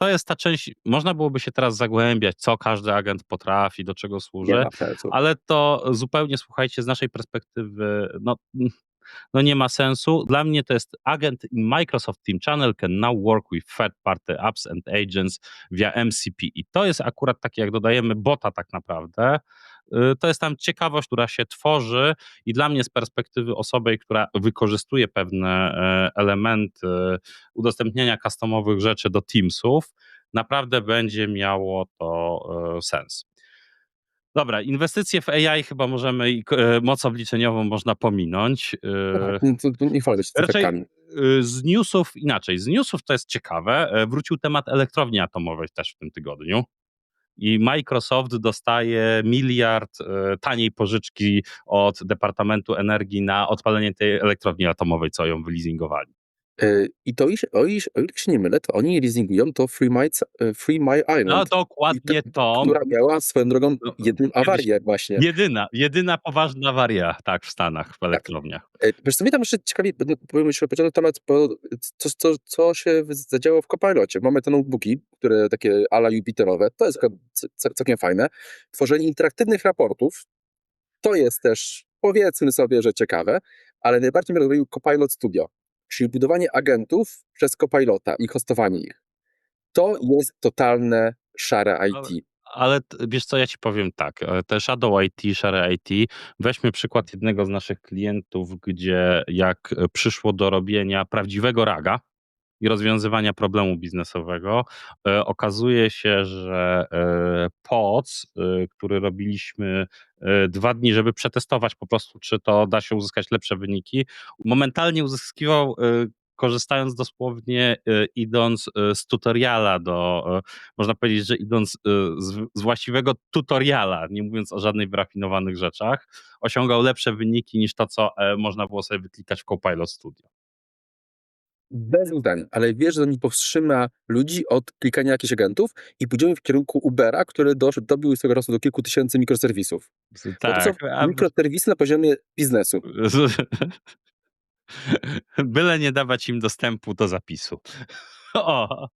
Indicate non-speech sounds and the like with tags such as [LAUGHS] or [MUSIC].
to jest ta część, można byłoby się teraz zagłębiać, co każdy agent potrafi, do czego służy, ale to zupełnie, słuchajcie, z naszej perspektywy, no, no nie ma sensu. Dla mnie to jest agent in Microsoft Team Channel can now work with third-party apps and agents via MCP. I to jest akurat takie, jak dodajemy bota tak naprawdę, to jest tam ciekawość, która się tworzy i dla mnie z perspektywy osoby, która wykorzystuje pewne e, elementy udostępniania customowych rzeczy do Teamsów, naprawdę będzie miało to e, sens. Dobra, inwestycje w AI chyba możemy i e, moc obliczeniową można pominąć. Tak, no nie chwalę się Raczej y, z newsów inaczej. Z newsów to jest ciekawe. Wrócił temat elektrowni atomowej też w tym tygodniu. I Microsoft dostaje miliard e, taniej pożyczki od Departamentu Energii na odpalenie tej elektrowni atomowej, co ją wyleasingowali. E, I to, iż, o, iż, o ile się nie mylę, to oni leasingują to Free My, e, Free My No Island, dokładnie to. która miała swoją drogą No, jedną kiedyś- awarię właśnie. Jedyna, jedyna poważna awaria, tak, w Stanach, w elektrowniach. E, Wiesz co, mnie tam jeszcze ciekawi, będę- powiem jeszcze pociągnąć temat, bo co, co, co się wy- zadziało w Copilocie. Mamy te notebooki, które takie ala Jupiterowe, to jest chyba c- c- całkiem fajne. Tworzenie interaktywnych raportów, to jest też, powiedzmy sobie, że ciekawe, ale najbardziej mnie rozbawił Copilot Studio, czyli budowanie agentów przez Copilota i hostowanie ich. To jest totalne szare IT. Ale t- wiesz co, ja ci powiem tak, e, te Shadow IT, szare IT, weźmy przykład jednego z naszych klientów, gdzie jak e, przyszło do robienia prawdziwego raga i rozwiązywania problemu biznesowego, e, okazuje się, że e, POC, e, który robiliśmy dwa dni, żeby przetestować po prostu, czy to da się uzyskać lepsze wyniki, momentalnie uzyskiwał korzystając dosłownie, idąc z tutoriala do, można powiedzieć, że idąc z, właściwego tutoriala, nie mówiąc o żadnych wyrafinowanych rzeczach, osiągał lepsze wyniki niż to, co można było sobie wyklikać w Copilot Studio. Bez zdań, ale wiesz, że mi powstrzyma ludzi od klikania jakichś agentów i pójdziemy w kierunku Ubera, który dosz- dobił swego czasu do kilku tysięcy mikroserwisów. Bo to są Tak, a- mikroserwisy na poziomie biznesu. [LAUGHS] Byle nie dawać im dostępu do zapisu. [LAUGHS] O,